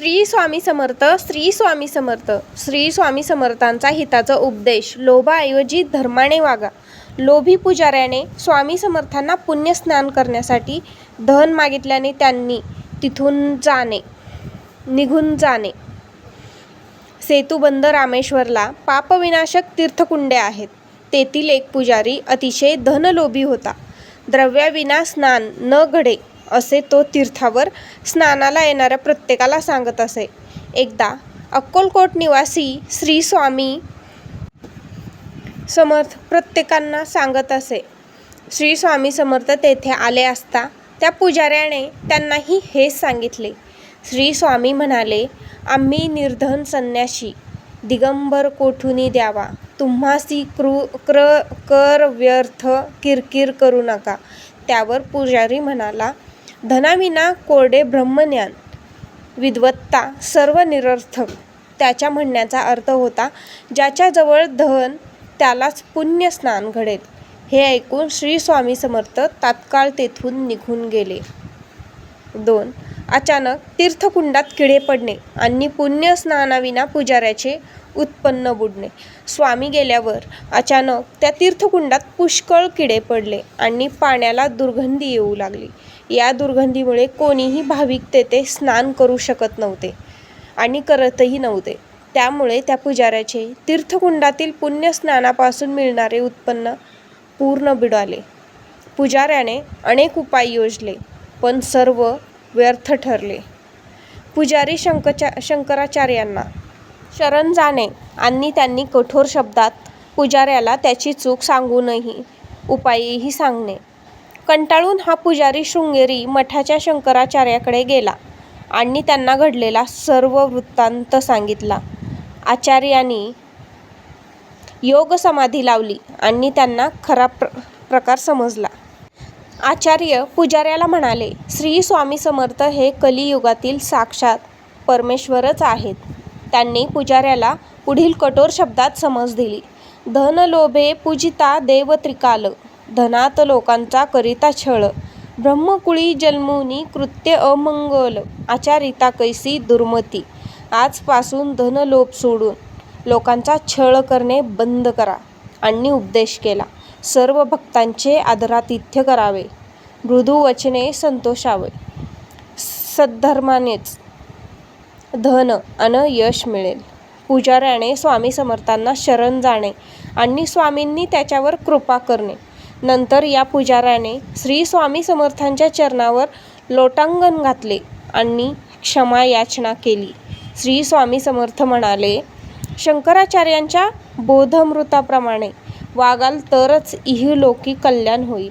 श्री स्वामी समर्थ श्री स्वामी समर्थ श्री स्वामी समर्थांचा हिताचा उपदेश. लोभाऐवजी धर्माने वागा. लोभी पुजाऱ्याने स्वामी समर्थांना पुण्यस्नान करण्यासाठी धन मागितल्याने त्यांनी तिथून जाणे निघून जाणे. सेतुबंद रामेश्वरला पापविनाशक तीर्थकुंडे आहेत. तेथील एक पुजारी अतिशय धनलोभी होता. द्रव्याविना स्नान न घडे. असे तो तीर्थावर स्नानाला येणाऱ्या प्रत्येकाला सांगत असे. एकदा अक्कलकोट निवासी श्री स्वामी समर्थ प्रत्येकांना सांगत असे. श्री स्वामी समर्थ तेथे आले असता त्या पुजाऱ्याने त्यांनाही हेच सांगितले. श्री स्वामी म्हणाले आम्ही निर्धन संन्याशी दिगंबर कोठुनी द्यावा. तुम्हासी क्रू क्र कर व्यर्थ किरकिर करू नका. त्यावर पुजारी म्हणाला धनाविना कोरडे ब्रह्मज्ञान विद्वत्ता सर्व निरर्थक. त्याच्या म्हणण्याचा अर्थ होता ज्याच्याजवळ धन त्यालाच पुण्यस्नान घडेल. हे ऐकून श्री स्वामी समर्थ तात्काळ तेथून निघून गेले. दोन अचानक तीर्थकुंडात किडे पडणे आणि पुण्य स्नानाविना पुजाऱ्याचे उत्पन्न बुडणे. स्वामी गेल्यावर अचानक त्या तीर्थकुंडात पुष्कळ किडे पडले आणि पाण्याला दुर्गंधी येऊ लागली. या दुर्गंधीमुळे कोणीही भाविक तेथे स्नान करू शकत नव्हते आणि करतही नव्हते. त्यामुळे त्या पुजाऱ्याचे तीर्थकुंडातील पुण्यस्नानापासून मिळणारे उत्पन्न पूर्ण बिडाले. पुजाऱ्याने अनेक उपाय योजले पण सर्व व्यर्थ ठरले. पुजारी शंकचा शंकराचार्यांना शरण जाणे आणि त्यांनी कठोर शब्दात पुजाऱ्याला त्याची चूक सांगूनही उपायही सांगणे. कंटाळून हा पुजारी शृंगेरी मठाच्या शंकराचार्याकडे गेला आणि त्यांना घडलेला सर्व वृत्तांत सांगितला. आचार्यांनी योग समाधी लावली आणि त्यांना खरा प्र प्रकार समजला. आचार्य पुजाऱ्याला म्हणाले श्री स्वामी समर्थ हे कलियुगातील साक्षात परमेश्वरच आहेत. त्यांनी पुजाऱ्याला पुढील कठोर शब्दात समज दिली धन लोभे पूजिता देव त्रिकाल धनात लोकांचा करिता छळ ब्रह्मकुळी जन्मुनी कृत्य अमंगल आचारिता कैसी दुर्मती आजपासून धनलोभ सोडून लोकांचा छळ करणे बंद करा आणि उपदेश केला. सर्व भक्तांचे आदरातिथ्य करावे. मृदू वचने संतोषावे. सद्धर्मानेच धन अन यश मिळेल. पुजाऱ्याने स्वामी समर्थांना शरण जाणे आणि स्वामींनी त्याच्यावर कृपा करणे. नंतर या पुजाऱ्याने श्री स्वामी समर्थांच्या चरणावर लोटांगण घातले आणि क्षमा याचना केली. श्री स्वामी समर्थ म्हणाले शंकराचार्यांच्या बोधमृताप्रमाणे वागाल तरच इहलोकी कल्याण होईल.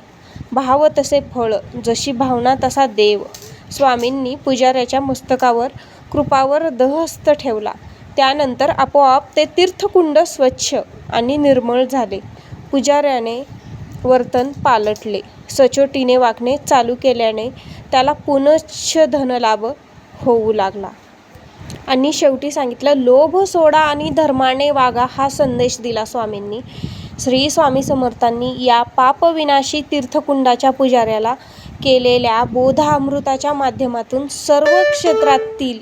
भाव तसे फळ जशी भावना तसा देव. स्वामींनी पुजाऱ्याच्या मस्तकावर कृपावर दहस्त ठेवला. त्यानंतर आपोआप ते तीर्थकुंड स्वच्छ आणि निर्मळ झाले. पुजाऱ्याने वर्तन पालटले. सचोटीने वागणे चालू केल्याने त्याला पुनश्च धनलाभ होऊ लागला. आणि शेवटी सांगितलं लोभ सोडा आणि धर्माने वागा हा संदेश दिला स्वामींनी. श्री स्वामी समर्थांनी या पापविनाशी तीर्थकुंडाच्या पुजाऱ्याला केलेल्या बोधामृताच्या माध्यमातून सर्व क्षेत्रातील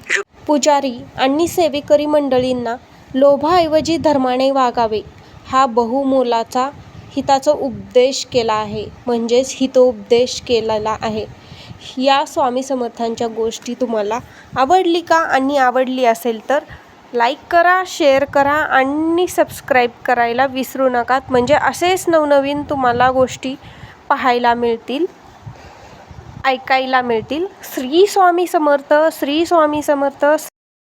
पुजारी आणि सेवेकरी मंडळींना लोभाऐवजी धर्माने वागावे हा बहुमोलाचा हिताचा उपदेश केला आहे. म्हणजेच हितोपदेश केलेला आहे. या स्वामी समर्थांच्या गोष्टी तुम्हाला आवडली का? आणि आवडली असेल तर लाईक करा शेअर करा आणि सबस्क्राईब करायला विसरू नका. म्हणजे असेच नवनवीन तुम्हाला गोष्टी पाहायला मिळतील ऐकायला मिळतील. श्री स्वामी समर्थ श्री स्वामी समर्थ.